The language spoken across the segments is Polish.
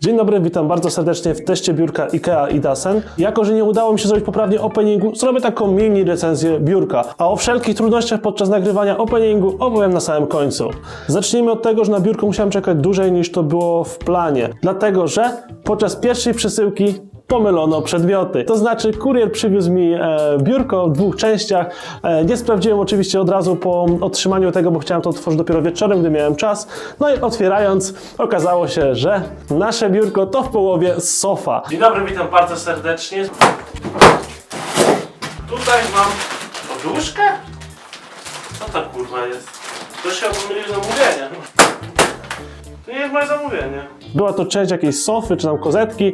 Dzień dobry, witam bardzo serdecznie w teście biurka IKEA i Dasen. Jako, że nie udało mi się zrobić poprawnie openingu, zrobię taką mini recenzję biurka. A o wszelkich trudnościach podczas nagrywania openingu opowiem na samym końcu. Zacznijmy od tego, że na biurko musiałem czekać dłużej niż to było w planie. Dlatego, że podczas pierwszej przesyłki pomylono przedmioty. To znaczy, kurier przywiózł mi e, biurko w dwóch częściach. E, nie sprawdziłem oczywiście od razu po otrzymaniu tego, bo chciałem to otworzyć dopiero wieczorem, gdy miałem czas. No i otwierając, okazało się, że nasze biurko to w połowie sofa. Dzień dobry, witam bardzo serdecznie. Tutaj mam poduszkę? Co to kurwa jest? To się pomylił zamówienie. To nie jest moje zamówienie. Była to część jakiejś sofy czy tam kozetki.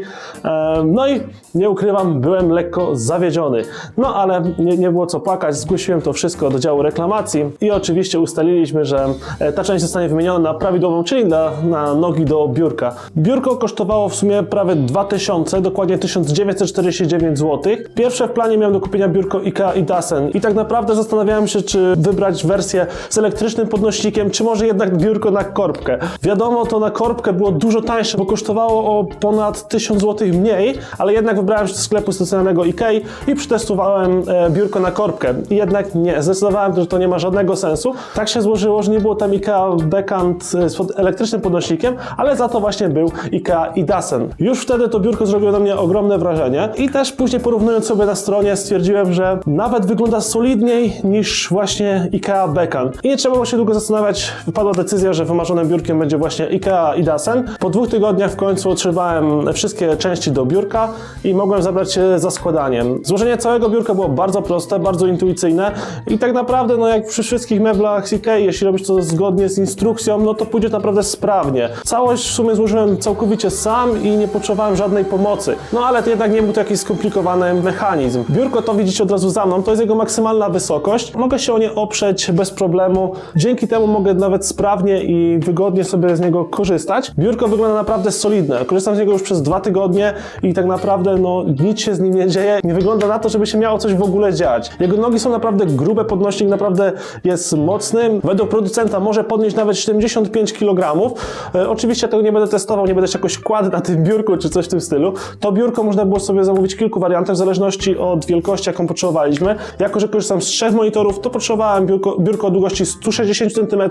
No i nie ukrywam, byłem lekko zawiedziony. No ale nie, nie było co płakać. Zgłosiłem to wszystko do działu reklamacji i oczywiście ustaliliśmy, że e, ta część zostanie wymieniona na prawidłową, czyli na, na nogi do biurka. Biurko kosztowało w sumie prawie 2000, dokładnie 1949 zł. Pierwsze w planie miałem do kupienia biurko IKEA i Dasen i tak naprawdę zastanawiałem się, czy wybrać wersję z elektrycznym podnośnikiem, czy może jednak biurko na korbkę. Wiadomo, to na korbkę było dużo tańsze, bo kosztowało o ponad 1000 zł mniej, ale jednak wybrałem się do sklepu stacjonarnego IKEA i przetestowałem e, biurko na korbkę. I jednak nie, zdecydowałem, że to nie ma żadnego sensu. Tak się złożyło, że nie było tam IKEA Bekant e, z elektrycznym podnośnikiem, ale za to właśnie był IKEA i Dasen. Już wtedy to biurko zrobiło na mnie ogromne wrażenie i też później porównując sobie na stronie stwierdziłem, że nawet wygląda solidniej niż właśnie IKEA Bekant. I nie trzeba było się długo zastanawiać, wypadła decyzja, że wymarzonym biurkiem będzie właśnie IKEA i Dasen. Po dwóch tygodniach w końcu otrzymałem wszystkie części do biurka i mogłem zabrać się za składaniem. Złożenie całego biurka było bardzo proste, bardzo intuicyjne i tak naprawdę, no jak przy wszystkich meblach z IKEA, jeśli robisz to zgodnie z instrukcją, no to pójdzie naprawdę sprawnie. Całość w sumie złożyłem całkowicie sam i nie potrzebowałem żadnej pomocy. No ale to jednak nie był to jakiś skomplikowany mechanizm. Biurko to widzicie od razu za mną, to jest jego maksymalna wysokość. Mogę się o nie oprzeć bez problemu. Dzięki temu mogę nawet sprawnie i wygodnie sobie z niego korzystać. Biurko wygląda naprawdę solidne. Korzystam z niego już przez dwa tygodnie i tak naprawdę no, nic się z nim nie dzieje. Nie wygląda na to, żeby się miało coś w ogóle dziać. Jego nogi są naprawdę grube, podnośnik naprawdę jest mocny. Według producenta może podnieść nawet 75 kg. E, oczywiście tego nie będę testował, nie będę się jakoś kładł na tym biurku czy coś w tym stylu. To biurko można było sobie zamówić w kilku wariantach w zależności od wielkości, jaką potrzebowaliśmy. Jako, że korzystam z trzech monitorów, to potrzebowałem biurko, biurko o długości 160 cm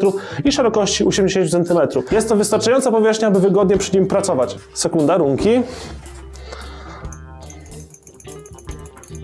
i szerokości 80 cm. Jest to wystarczająca powierzchnia, by wygodnie przy nim pracować. Sekunda, runki.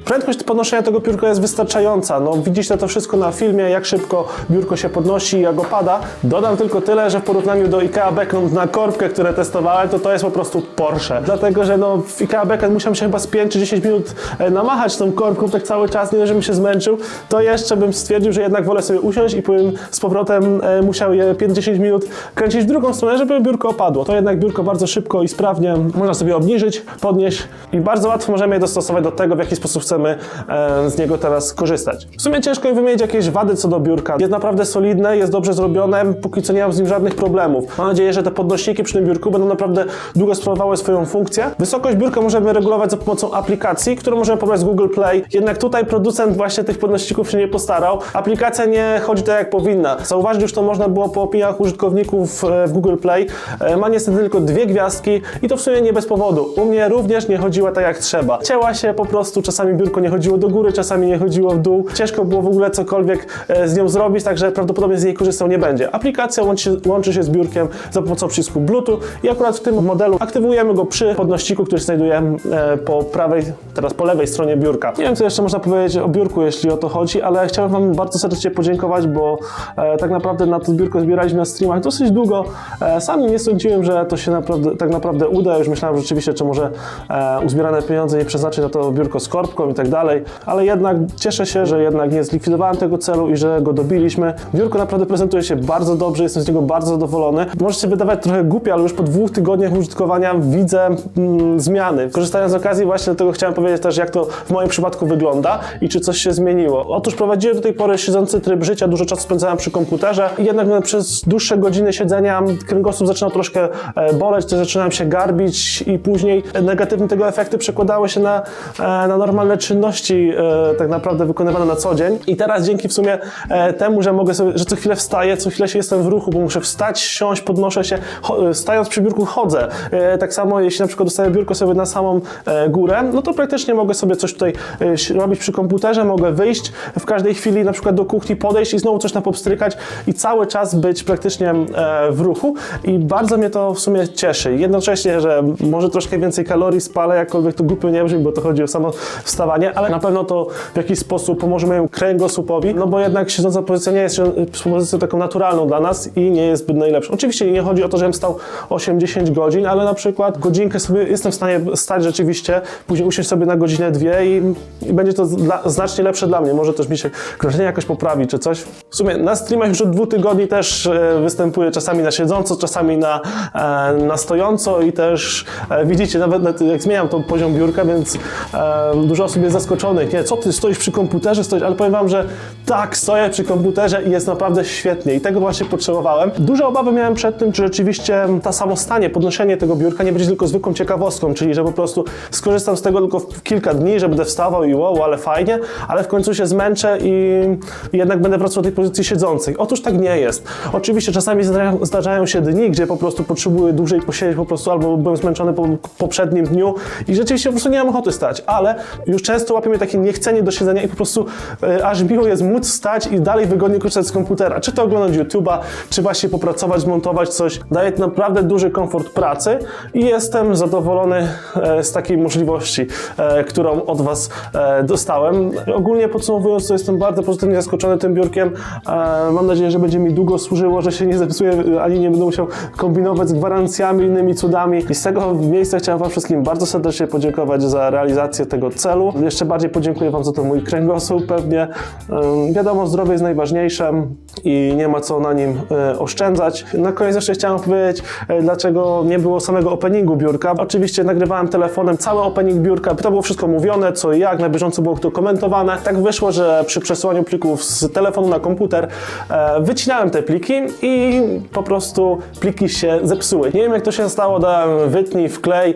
Prędkość podnoszenia tego biurka jest wystarczająca. No, widzicie to wszystko na filmie, jak szybko biurko się podnosi, jak opada. Dodam tylko tyle, że w porównaniu do IKEA Backend na korbkę, które testowałem, to to jest po prostu Porsche. Dlatego, że no, w IKEA Backend musiałem się chyba z 5 czy 10 minut e, namachać tą korbką tak cały czas, nie żebym się zmęczył, to jeszcze bym stwierdził, że jednak wolę sobie usiąść i powiem z powrotem e, musiał je 5-10 minut kręcić w drugą stronę, żeby biurko opadło. To jednak biurko bardzo szybko i sprawnie można sobie obniżyć, podnieść i bardzo łatwo możemy je dostosować do tego, w jaki sposób chcemy e, z niego teraz korzystać. W sumie ciężko mi wymienić jakieś wady co do biurka. Jest naprawdę solidne, jest dobrze zrobione, póki co nie mam z nim żadnych problemów. Mam nadzieję, że te podnośniki przy tym biurku będą naprawdę długo sprawowały swoją funkcję. Wysokość biurka możemy regulować za pomocą aplikacji, którą możemy pobrać z Google Play. Jednak tutaj producent właśnie tych podnośników się nie postarał. Aplikacja nie chodzi tak jak powinna. Zauważyć już to można było po opiniach użytkowników e, w Google Play. E, Ma niestety tylko dwie gwiazdki i to w sumie nie bez powodu. U mnie również nie chodziła tak jak trzeba. Cięła się po prostu, czasami biurko nie chodziło do góry, czasami nie chodziło w dół. Ciężko było w ogóle cokolwiek e, z nią zrobić, także prawdopodobnie z niej korzystał nie będzie. Aplikacja łączy, łączy się z biurkiem za pomocą przycisku Bluetooth i akurat w tym modelu aktywujemy go przy podnośniku, który znajduje e, po prawej, teraz po lewej stronie biurka. Nie wiem, co jeszcze można powiedzieć o biurku, jeśli o to chodzi, ale chciałem Wam bardzo serdecznie podziękować, bo e, tak naprawdę na to biurko zbieraliśmy na streamach dosyć długo. Sam nie sądziłem, że to się naprawdę, tak naprawdę uda. Już myślałem że rzeczywiście, czy może uzbierane pieniądze nie przeznaczyć na to biurko z korbką i tak dalej, ale jednak cieszę się, że jednak nie zlikwidowałem tego celu i że go dobiliśmy. Biurko naprawdę prezentuje się bardzo dobrze, jestem z niego bardzo zadowolony. Może się wydawać trochę głupie, ale już po dwóch tygodniach użytkowania widzę mm, zmiany. Korzystając z okazji właśnie do tego chciałem powiedzieć też, jak to w moim przypadku wygląda i czy coś się zmieniło. Otóż prowadziłem do tej pory siedzący tryb życia, dużo czasu spędzałem przy komputerze i jednak przez dłuższe godziny siedzenia kręgosłup zaczynał troszkę e, boleć, też zaczynałem się garbić i później negatywne tego efekty przekładały się na, e, na normalne czynności e, tak naprawdę wykonywane na co dzień i teraz dzięki w sumie e, temu, że mogę sobie, że co chwilę wstaję, co chwilę się jestem w ruchu, bo muszę wstać, siąść, podnoszę się, cho, stając przy biurku chodzę. E, tak samo jeśli na przykład dostaję biurko sobie na samą e, górę, no to praktycznie mogę sobie coś tutaj e, robić przy komputerze, mogę wyjść w każdej chwili na przykład do kuchni, podejść i znowu coś na popstrykać i cały czas być praktycznie e, w ruchu i bardzo mnie to w sumie cieszy. Jednocześnie, że może troszkę więcej kalorii spalę, jakkolwiek to głupio nie brzmi, bo to chodzi o samo wstawanie, ale na pewno to w jakiś sposób pomoże mojemu kręgosłupowi, no bo jednak siedząca pozycja nie jest pozycją taką naturalną dla nas i nie jest zbyt najlepsza. Oczywiście nie chodzi o to, żebym stał 8-10 godzin, ale na przykład godzinkę sobie jestem w stanie stać rzeczywiście, później usiąść sobie na godzinę, dwie i, i będzie to dla, znacznie lepsze dla mnie. Może też mi się krążenie jakoś poprawi, czy coś. W sumie na streamach już od dwóch tygodni też e, występuję czasami na siedząco, czasami na, e, na stojąco i też e, widzicie, nawet, nawet jak zmieniam to poziom biurka, więc e, dużo osób jest zaskoczonych. Nie, co ty stoisz przy komputerze, stoisz, ale powiem wam, że tak, stoję przy komputerze i jest naprawdę świetnie i tego właśnie potrzebowałem. Duże obawy miałem przed tym, czy rzeczywiście ta samostanie, podnoszenie tego biurka nie będzie tylko zwykłą ciekawostką, czyli że po prostu skorzystam z tego tylko w kilka dni, że będę wstawał i wow, ale fajnie, ale w końcu się zmęczę i, jednak będę wracał do tej pozycji siedzącej. Otóż tak nie jest. Oczywiście czasami zdarzają, zdarzają się dni, gdzie po prostu potrzebuję dłużej posiedzieć po prostu albo byłem zmęczony po poprzednim dniu i rzeczywiście po prostu nie mam ochoty stać, ale już często łapie mnie takie niechcenie do siedzenia i po prostu e, aż miło jest móc stać i dalej wygodnie korzystać z komputera. Czy to oglądać YouTube'a, czy właśnie popracować, zmontować coś. Daje to naprawdę duży komfort pracy i jestem zadowolony e, z takiej możliwości, e, którą od Was e, dostałem. Ogólnie podsumowując, to jestem bardzo pozytywnie zaskoczony tym biurkiem. E, Mam nadzieję, że będzie mi długo służyło, że się nie zepsuje, ani nie będę musiał kombinować z gwarancjami, innymi cudami. I z tego miejsca chciałem Wam wszystkim bardzo serdecznie podziękować za realizację tego celu. Jeszcze bardziej podziękuję Wam za to mój kręgosłup pewnie. Wiadomo, zdrowie jest najważniejsze i nie ma co na nim e, oszczędzać. Na koniec jeszcze chciałem powiedzieć, e, dlaczego nie było samego openingu biurka. Oczywiście nagrywałem telefonem cały opening biurka, to było wszystko mówione, co i jak, na bieżąco było to komentowane. Tak wyszło, że przy przesyłaniu plików z telefonu na komputer e, wycinałem te pliki i po prostu pliki się zepsuły. Nie wiem jak to się stało, dałem wytnij, wklej,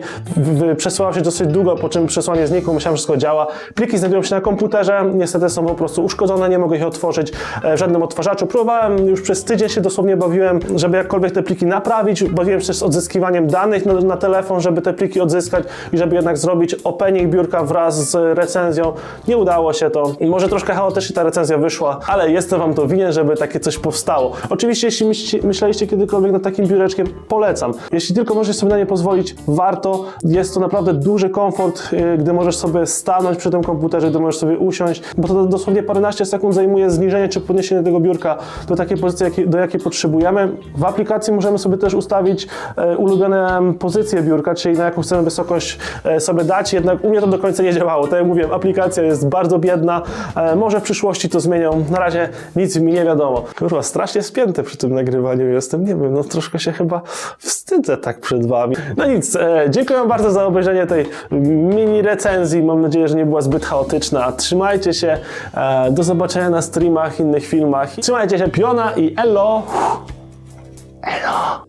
przesyłało się dosyć długo, po czym przesłanie znikło, myślałem, że wszystko działa. Pliki znajdują się na komputerze, niestety są po prostu uszkodzone, nie mogę ich otworzyć e, w żadnym odtwarzaczu. Próbowałem, już przez tydzień się dosłownie bawiłem, żeby jakkolwiek te pliki naprawić, bawiłem się z odzyskiwaniem danych na, telefon, żeby te pliki odzyskać i żeby jednak zrobić opening biurka wraz z recenzją. Nie udało się to może troszkę chaotycznie ta recenzja wyszła, ale jestem Wam to winien, żeby takie coś powstało. Oczywiście, jeśli myśleliście kiedykolwiek nad takim biureczkiem, polecam. Jeśli tylko możesz sobie na nie pozwolić, warto. Jest to naprawdę duży komfort, yy, gdy możesz sobie stanąć przy tym komputerze, gdy możesz sobie usiąść, bo to dosłownie paręnaście sekund zajmuje zniżenie czy podniesienie tego biurka do takiej pozycji, do jakiej potrzebujemy. W aplikacji możemy sobie też ustawić e, ulubione pozycje biurka, czyli na jaką chcemy wysokość e, sobie dać, jednak u mnie to do końca nie działało. Tak jak mówiłem, aplikacja jest bardzo biedna, e, może w przyszłości to zmienią, na razie nic mi nie wiadomo. Kurwa, strasznie spięty przy tym nagrywaniu jestem, nie wiem, no troszkę się chyba wstydzę tak przed wami. No nic, dziękuję bardzo za obejrzenie tej mini recenzji, mam nadzieję, że nie była zbyt chaotyczna. Trzymajcie się, e, do zobaczenia na streamach, innych filmach. Trzymajcie się, piona i elo! Elo!